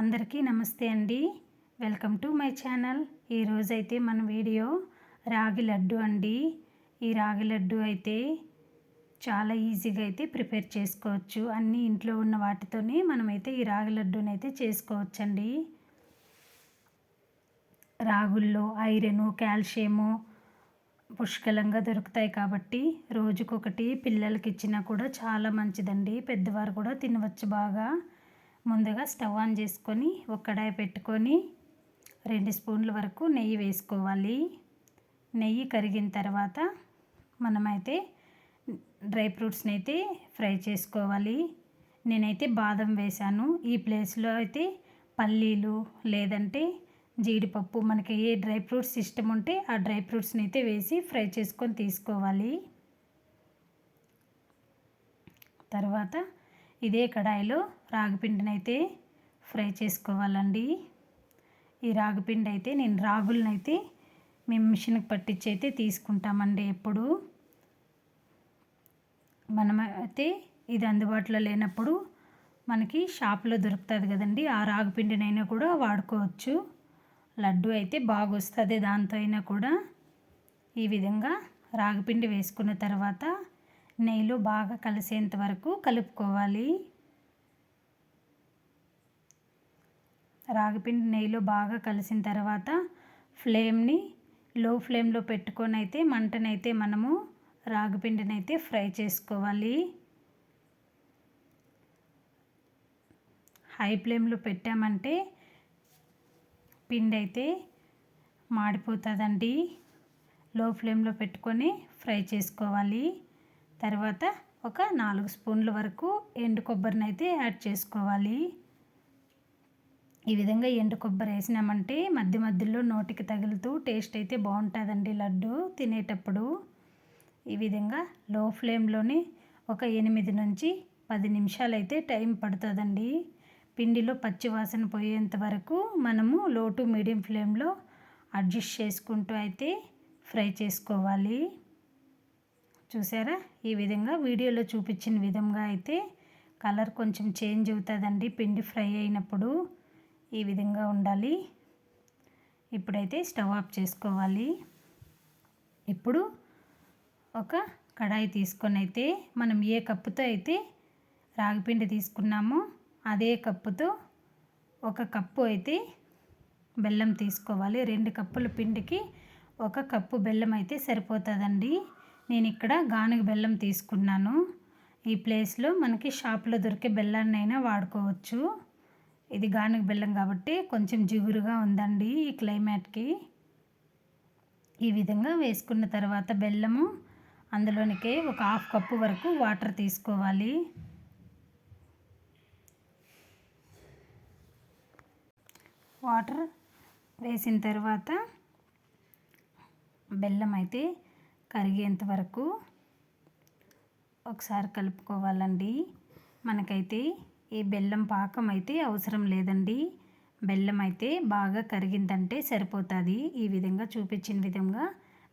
అందరికీ నమస్తే అండి. Welcome to my channel. ఈరోజైతే మన వీడియో రాగి లడ్డు అండి. ఈ రాగి లడ్డు అయితే చాలా ఈజీగా అయితే ప్రిపేర్ చేసుకోవచ్చు. అన్నీ ఇంట్లో ఉన్న వాటితోనే మనమైతే ఈ రాగి లడ్డూని అయితే చేసుకోవచ్చండి. రాగుల్లో ఐరన్ కాల్షియము పుష్కలంగా దొరుకుతాయి కాబట్టి రోజుకొకటి పిల్లలకి ఇచ్చినా కూడా చాలా మంచిదండి. పెద్దవారు కూడా తినవచ్చు బాగా. ముందుగా స్టవ్ ఆన్ చేసుకొని ఒక కడాయి పెట్టుకొని రెండు స్పూన్ల వరకు నెయ్యి వేసుకోవాలి. నెయ్యి కరిగిన తర్వాత మనమైతే డ్రై ఫ్రూట్స్ని అయితే ఫ్రై చేసుకోవాలి. నేనైతే బాదం వేశాను. ఈ ప్లేస్లో అయితే పల్లీలు లేదంటే జీడిపప్పు మనకి ఏ డ్రై ఫ్రూట్స్ ఇష్టం ఉంటే ఆ డ్రై ఫ్రూట్స్ని అయితే వేసి ఫ్రై చేసుకొని తీసుకోవాలి. తర్వాత ఇదే కడాయిలో రాగిపిండిని అయితే ఫ్రై చేసుకోవాలండి. ఈ రాగిపిండి అయితే నేను రాగులను అయితే మేము మిషన్కి పట్టించి అయితే తీసుకుంటామండి ఎప్పుడు. మనమైతే ఇది అందుబాటులో లేనప్పుడు మనకి షాప్లో దొరుకుతుంది కదండి ఆ రాగిపిండినైనా కూడా వాడుకోవచ్చు. లడ్డు అయితే బాగా వస్తుంది దాంతో అయినా కూడా. ఈ విధంగా రాగిపిండి వేసుకున్న తర్వాత నెయ్యిలో బాగా కలిసేంత వరకు కలుపుకోవాలి. రాగిపిండి నెయ్యిలో బాగా కలిసిన తర్వాత ఫ్లేమ్ని లో ఫ్లేమ్లో పెట్టుకొని అయితే మంటనైతే మనము రాగిపిండిని అయితే ఫ్రై చేసుకోవాలి. హై ఫ్లేమ్లో పెట్టామంటే పిండి అయితే మాడిపోతుందండి. లో ఫ్లేమ్లో పెట్టుకొని ఫ్రై చేసుకోవాలి. తర్వాత ఒక నాలుగు స్పూన్ల వరకు ఎండు కొబ్బరిని అయితే యాడ్ చేసుకోవాలి. ఈ విధంగా ఎండు కొబ్బరి వేసినామంటే మధ్య మధ్యలో నోటికి తగులుతూ టేస్ట్ అయితే బాగుంటుందండి లడ్డు తినేటప్పుడు. ఈ విధంగా లో ఫ్లేమ్లోనే ఒక ఎనిమిది నుంచి పది నిమిషాలు అయితే టైం పడుతుందండి. పిండిలో పచ్చి వాసన పోయేంత వరకు మనము లో టు మీడియం ఫ్లేమ్లో అడ్జస్ట్ చేసుకుంటూ అయితే ఫ్రై చేసుకోవాలి. చూసారా? ఈ విధంగా వీడియోలో చూపించిన విధంగా అయితే కలర్ కొంచెం చేంజ్ అవుతుందండి. పిండి ఫ్రై అయినప్పుడు ఈ విధంగా ఉండాలి. ఇప్పుడైతే స్టవ్ ఆఫ్ చేసుకోవాలి. ఇప్పుడు ఒక కడాయి తీసుకొని అయితే మనం ఏ కప్పుతో అయితే రాగిపిండి తీసుకున్నామో అదే కప్పుతో ఒక కప్పు అయితే బెల్లం తీసుకోవాలి. రెండు కప్పుల పిండికి ఒక కప్పు బెల్లం అయితే సరిపోతుందండి. నేను ఇక్కడ గానుగ బెల్లం తీసుకున్నాను. ఈ ప్లేస్లో మనకి షాప్లో దొరికే బెల్లాన్ని అయినా వాడుకోవచ్చు. ఇది గానుగ బెల్లం కాబట్టి కొంచెం జిగురుగా ఉందండి ఈ క్లైమేట్కి. ఈ విధంగా వేసుకున్న తర్వాత బెల్లము అందులోనికి ఒక హాఫ్ కప్పు వరకు వాటర్ తీసుకోవాలి. వాటర్ వేసిన తర్వాత బెల్లం అయితే కరిగేంత వరకు ఒకసారి కలుపుకోవాలండి. మనకైతే ఈ బెల్లం పాకం అయితే అవసరం లేదండి. బెల్లం అయితే బాగా కరిగిందంటే సరిపోతుంది. ఈ విధంగా చూపించిన విధంగా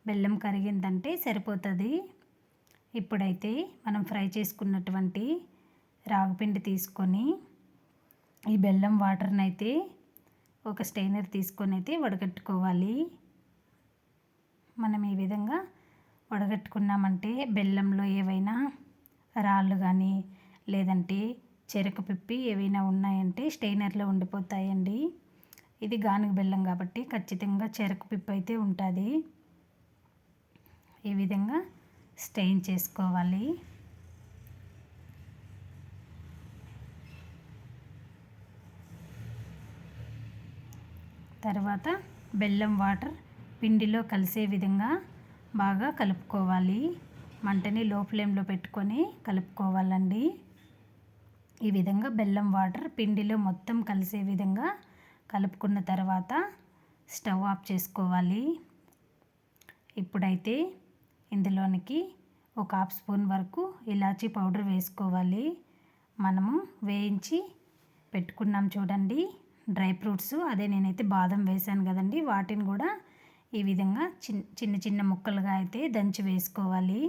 బెల్లం కరిగిందంటే సరిపోతుంది. ఇప్పుడైతే మనం ఫ్రై చేసుకున్నటువంటి రాగిపిండి తీసుకొని ఈ బెల్లం వాటర్ని అయితే ఒక స్టెయినర్ తీసుకొని అయితే వడగట్టుకోవాలి. మనం ఈ విధంగా వడగట్టుకున్నామంటే బెల్లంలో ఏవైనా రాళ్ళు కానీ లేదంటే చెరకు పిప్పి ఏవైనా ఉన్నాయంటే స్టెయినర్లో ఉండిపోతాయండి. ఇది గానుగ బెల్లం కాబట్టి ఖచ్చితంగా చెరకు పిప్పి అయితే ఉంటుంది. ఈ విధంగా స్టెయిన్ చేసుకోవాలి. తర్వాత బెల్లం వాటర్ పిండిలో కలిసే విధంగా బాగా కలుపుకోవాలి. మంటని లో ఫ్లేమ్లో పెట్టుకొని కలుపుకోవాలండి. ఈ విధంగా బెల్లం వాటర్ పిండిలో మొత్తం కలిసే విధంగా కలుపుకున్న తర్వాత స్టవ్ ఆఫ్ చేసుకోవాలి. ఇప్పుడైతే ఇందులోనికి ఒక హాఫ్ స్పూన్ వరకు ఇలాచీ పౌడర్ వేసుకోవాలి. మనము వేయించి పెట్టుకున్నాం చూడండి. డ్రై ఫ్రూట్స్ అదే నేనైతే బాదం వేశాను కదండి. వాటిని కూడా ఈ విధంగా చిన్న చిన్న చిన్న ముక్కలుగా అయితే దంచి వేసుకోవాలి.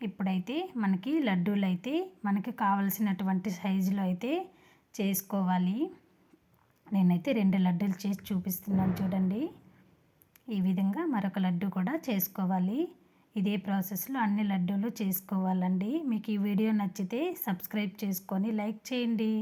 ఇప్పుడైతే మనకి లడ్డూలు అయితే మనకి కావలసినటువంటి సైజులో అయితే చేసుకోవాలి. నేనైతే రెండు లడ్డూలు చేసి చూపిస్తున్నాను చూడండి. ఈ విధంగా మరొక లడ్డు కూడా చేసుకోవాలి. ఇదే ప్రాసెస్లో అన్ని లడ్డూలు చేసుకోవాలండి. మీకు ఈ వీడియో నచ్చితే సబ్స్క్రైబ్ చేసుకొని లైక్ చేయండి.